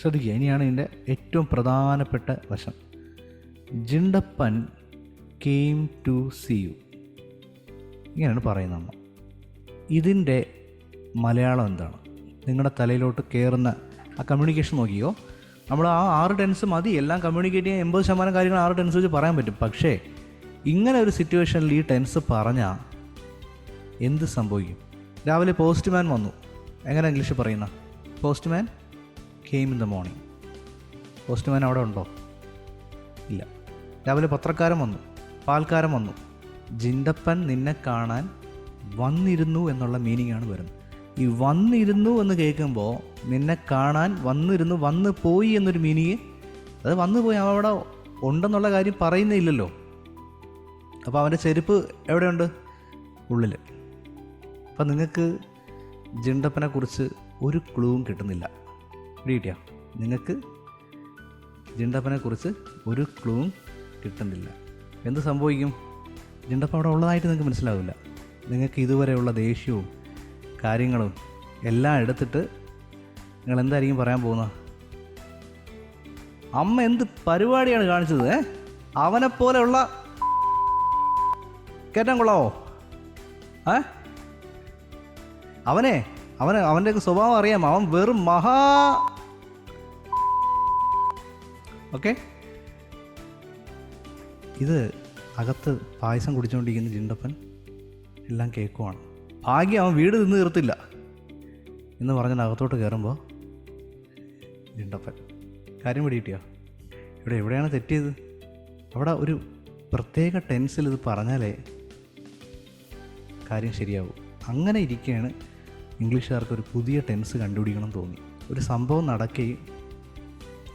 ശ്രദ്ധിക്കുക. ഇനിയാണ് ഇതിന്റെ ഏറ്റവും പ്രധാനപ്പെട്ട വശം. Jindappan came to see you ഇങ്ങനെയാണ് പറയുന്നത് അമ്മ ഇതിന്റെ മലയാളം എന്താണ്? നിങ്ങളുടെ തലയിലോട്ട് കയറുന്ന ആ കമ്മ്യൂണിക്കേഷൻ നോക്കിയോ നമ്മൾ ആ ആറ് ടെൻസ് മതി. എല്ലാം കമ്മ്യൂണിക്കേറ്റ് ചെയ്യാൻ എൺപത് ശതമാനം കാര്യങ്ങൾ ആറ് ടെൻസ് വെച്ച് പറയാൻ പറ്റും. പക്ഷേ ഇങ്ങനെ ഒരു സിറ്റുവേഷനിൽ ഈ ടെൻസ് പറഞ്ഞാൽ എന്ത് സംഭവിക്കും? രാവിലെ പോസ്റ്റ്മാൻ വന്നു. എങ്ങനെ ഇംഗ്ലീഷ് പറയുന്ന? Postman came in the morning postman അവിടെ ഉണ്ടോ? ഇല്ല. രാവിലെ പത്രക്കാരൻ വന്നു. പാൽക്കാരൻ വന്നു. ജിൻഡപ്പൻ നിന്നെ കാണാൻ വന്നിരുന്നു എന്നുള്ള മീനിങ് ആണ് വരുന്നത്. ഈ വന്നിരുന്നു എന്ന് കേൾക്കുമ്പോൾ നിന്നെ കാണാൻ വന്നിരുന്നു വന്ന് പോയി എന്നൊരു മീനിങ് അത് വന്നു പോയി. അവിടെ ഉണ്ടെന്നുള്ള കാര്യം പറയുന്നില്ലല്ലോ. അപ്പോൾ അവന്റെ ചെരുപ്പ് എവിടെയുണ്ട്? ഉള്ളിൽ അപ്പം നിങ്ങൾക്ക് ജിണ്ടപ്പനെ കുറിച്ച് ഒരു ക്ലൂവും കിട്ടുന്നില്ല. കിട്ടിയ നിങ്ങൾക്ക് ജിണ്ടപ്പനെക്കുറിച്ച് ഒരു ക്ലൂവും കിട്ടുന്നില്ല. എന്ത് സംഭവിക്കും? ജിണ്ടപ്പ അവിടെ ഉള്ളതായിട്ട് നിങ്ങൾക്ക് മനസ്സിലാവില്ല. നിങ്ങൾക്ക് ഇതുവരെയുള്ള ദേഷ്യവും കാര്യങ്ങളും എല്ലാം എടുത്തിട്ട് നിങ്ങൾ എന്തായിരിക്കും പറയാൻ പോകുന്നത്? അമ്മ എന്ത് പരിപാടിയാണ് കാണിച്ചത് ഏ? അവനെപ്പോലെയുള്ള കേട്ടാൻ കൊള്ളാവോ? ഏ? അവനെ അവന് അവന്റെ സ്വഭാവം അറിയാം. അവൻ വെറും മഹാ ഓക്കെ? ഇത് അകത്ത് പായസം കുടിച്ചുകൊണ്ടിരിക്കുന്ന ജിണ്ടപ്പൻ എല്ലാം കേൾക്കുവാണ് ഭാഗ്യം അവൻ വീട് നിന്ന് തീർത്തില്ല എന്ന് പറഞ്ഞാൽ അകത്തോട്ട് കയറുമ്പോൾ ജിണ്ടപ്പൻ. കാര്യം പിടികിട്ടിയോ ഇവിടെ എവിടെയാണ് തെറ്റിയത്? അവിടെ ഒരു പ്രത്യേക ടെൻസിൽ ഇത് പറഞ്ഞാലേ കാര്യം ശരിയാവും. അങ്ങനെ ഇരിക്കുകയാണ് ഇംഗ്ലീഷുകാർക്ക് ഒരു പുതിയ ടെൻസ് കണ്ടുപിടിക്കണം തോന്നി. ഒരു സംഭവം നടക്കുകയും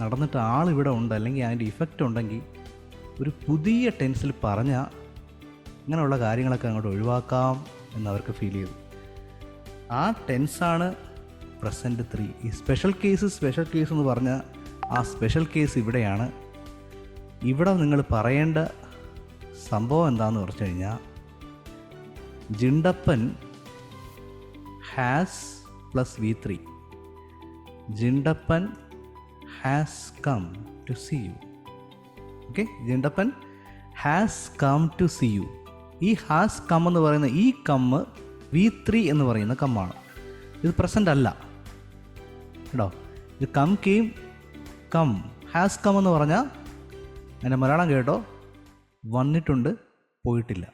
നടന്നിട്ട് ആളിവിടെ ഉണ്ട് അല്ലെങ്കിൽ അതിന്റെ ഇഫക്റ്റ് ഉണ്ടെങ്കിൽ ഒരു പുതിയ ടെൻസിൽ പറഞ്ഞാൽ ഇങ്ങനെയുള്ള കാര്യങ്ങളൊക്കെ അങ്ങോട്ട് ഒഴിവാക്കാം എന്നവർക്ക് ഫീൽ ചെയ്തു. ആ ടെൻസാണ് പ്രസന്റ് ത്രീ ഈ സ്പെഷ്യൽ കേസ് സ്പെഷ്യൽ കേസ് എന്ന് പറഞ്ഞാൽ ആ സ്പെഷ്യൽ കേസ് ഇവിടെയാണ്. ഇവിടെ നിങ്ങൾ പറയേണ്ട സംഭവം എന്താണെന്ന് പറഞ്ഞു കഴിഞ്ഞാൽ Jindappan has plus V three Jindappan has come to see you okay Jindappan has come to see you ഈ ഹാസ് കം എന്ന് പറയുന്ന ഈ കമ്മ് വി ത്രീ എന്ന് പറയുന്ന കമ്മാണ് ഇത് പ്രസന്റ് അല്ല. കേട്ടോ? ഇത് come came come has come എന്ന് പറഞ്ഞാൽ അതിന്റെ മലയാളം കേട്ടോ വന്നിട്ടുണ്ട് പോയിട്ടില്ല.